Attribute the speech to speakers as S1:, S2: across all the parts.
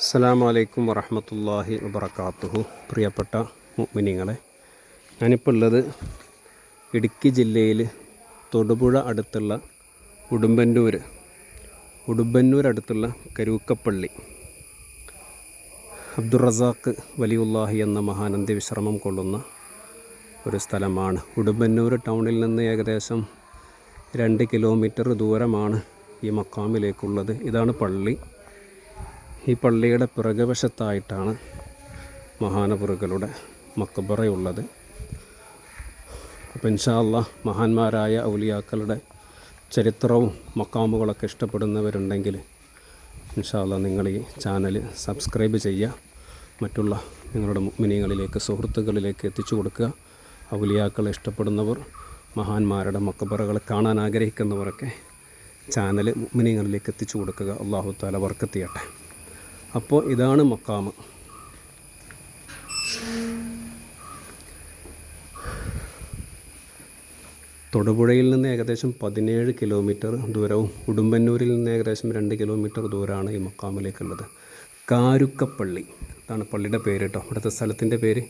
S1: അസ്സാം വലൈക്കും വറഹമത്തല്ലാഹി വബർക്കാത്തുഹു പ്രിയപ്പെട്ട മുഅ്മിനീങ്ങളെ ഞാനിപ്പോൾ ഉള്ളത് ഇടുക്കി ജില്ലയിൽ തൊടുപുഴ അടുത്തുള്ള ഉടുമ്പന്നൂർ ഉടുമ്പന്നൂർ അടുത്തുള്ള കരൂക്കപ്പള്ളി. അബ്ദുറസാക്ക് വലിയുല്ലാഹി എന്ന മഹാനന്ദി വിശ്രമം കൊള്ളുന്ന ഒരു സ്ഥലമാണ്. ഉടുമ്പന്നൂർ ടൗണിൽ നിന്ന് ഏകദേശം രണ്ട് കിലോമീറ്റർ ദൂരമാണ് ഈ മക്കാമിലേക്കുള്ളത്. ഇതാണ് പള്ളി. ഈ പള്ളിയുടെ പിറകുവശത്തായിട്ടാണ് മഹാനപുറുകളുടെ മക്കബറയുള്ളത് അപ്പം ഇൻഷാല്ല മഹാന്മാരായ ഔലിയാക്കളുടെ ചരിത്രവും മക്കാമുകളൊക്കെ ഇഷ്ടപ്പെടുന്നവരുണ്ടെങ്കിൽ ഇൻഷാല്ല നിങ്ങൾ ഈ ചാനൽ സബ്സ്ക്രൈബ് ചെയ്യുക. മറ്റുള്ള നിങ്ങളുടെ മിനികളിലേക്ക് സുഹൃത്തുക്കളിലേക്ക് എത്തിച്ചു കൊടുക്കുക. ഔലിയാക്കളെ ഇഷ്ടപ്പെടുന്നവർ മഹാന്മാരുടെ മക്കബറകൾ കാണാൻ ആഗ്രഹിക്കുന്നവരൊക്കെ ചാനൽ മിനിങ്ങളിലേക്ക് എത്തിച്ചു കൊടുക്കുക. അള്ളാഹു താല വർക്കെത്തിയട്ടെ. അപ്പോൾ ഇതാണ് മക്കാമ്. തൊടുപുഴയിൽ നിന്ന് ഏകദേശം പതിനേഴ് കിലോമീറ്റർ ദൂരവും ഉടുമ്പന്നൂരിൽ നിന്ന് ഏകദേശം രണ്ട് കിലോമീറ്റർ ദൂരമാണ് ഈ മക്കാമിലേക്കുള്ളത്. കാരുക്കപ്പള്ളി. അതാണ് പള്ളിയുടെ പേര് കേട്ടോ. ഇവിടുത്തെ സ്ഥലത്തിന്റെ പേര്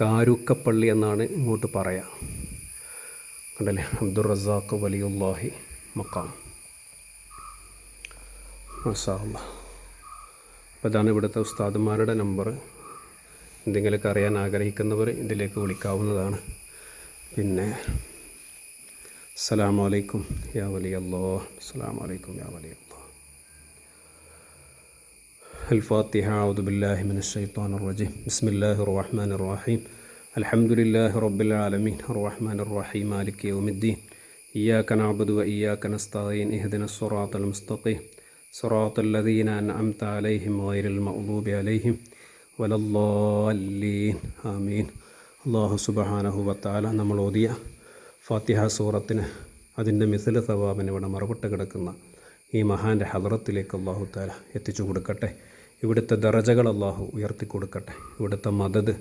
S1: കാരുക്കപ്പള്ളി എന്നാണ് ഇങ്ങോട്ട് പറയാം. കണ്ടല്ലേ? അബ്ദുൾ റസാഖ് വലിയുല്ലാഹി മക്കാം മസാ അപ്പോൾ ഇതാണ് ഇവിടുത്തെ ഉസ്താദുമാരുടെ നമ്പർ എന്തെങ്കിലുമൊക്കെ അറിയാൻ ആഗ്രഹിക്കുന്നവർ ഇതിലേക്ക് വിളിക്കാവുന്നതാണ് പിന്നെ അസ്സലാമലൈക്കും യാ വലിയ അല്ലോ അസ്സലാമലൈക്കും യാ വലിയ അല്ലോ الفاتحة أعوذ بالله من الشيطان الرجيم بسم الله الرحمن الرحيم الحمد لله رب العالمين الرحمن الرحيم مالك يوم الدين إياك نعبد وإياك نستعين اهدنا الصراط المستقيم صراط الذين أنعمت عليهم غير المغضوب عليهم ولا الضالين ആമീൻ അള്ളാഹു സുബഹാനഹു വത്താല നമ്മൾ ഓതിയ ഫാത്തിഹ സൂറത്തിന് അതിൻ്റെ മിസല സവാബിന് ഇവിടെ മറവിട്ട് കിടക്കുന്ന ഈ മഹാൻ്റെ ഹലറത്തിലേക്ക് അള്ളാഹു താല എത്തിച്ചു കൊടുക്കട്ടെ ഇവിടുത്തെ ദറജകൾ അള്ളാഹു ഉയർത്തി കൊടുക്കട്ടെ ഇവിടുത്തെ മദത്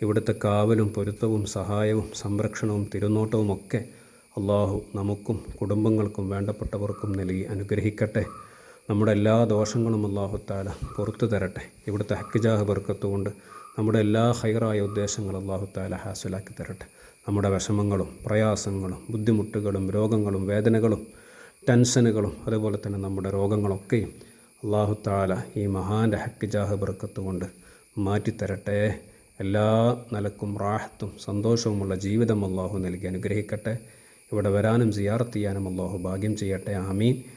S1: ഇവിടുത്തെ കാവലും പൊരുത്തവും സഹായവും സംരക്ഷണവും തിരുനോട്ടവും ഒക്കെ അള്ളാഹു നമുക്കും കുടുംബങ്ങൾക്കും വേണ്ടപ്പെട്ടവർക്കും നൽകി അനുഗ്രഹിക്കട്ടെ നമ്മുടെ എല്ലാ ദോഷങ്ങളും അള്ളാഹുത്താല പുറത്തു തരട്ടെ. ഇവിടുത്തെ ഹക്കിജാഹ് ബർക്കത്തുകൊണ്ട് നമ്മുടെ എല്ലാ ഹൈറായ ഉദ്ദേശങ്ങളും അള്ളാഹുത്താല ഹാസിലാക്കി തരട്ടെ. നമ്മുടെ വിഷമങ്ങളും പ്രയാസങ്ങളും ബുദ്ധിമുട്ടുകളും രോഗങ്ങളും വേദനകളും ടെൻഷനുകളും അതുപോലെ തന്നെ നമ്മുടെ രോഗങ്ങളൊക്കെയും അള്ളാഹുത്താല ഈ മഹാന്റെ ഹക്കിജാഹ് ബർക്കത്തുകൊണ്ട് മാറ്റിത്തരട്ടെ. എല്ലാ നിലക്കും റാഹത്തും സന്തോഷവുമുള്ള ജീവിതം അള്ളാഹു നൽകി അനുഗ്രഹിക്കട്ടെ. ഇവിടെ വരാനും സിയാറത്ത് ചെയ്യാനും അള്ളാഹു ഭാഗ്യം ചെയ്യട്ടെ. ആമീൻ.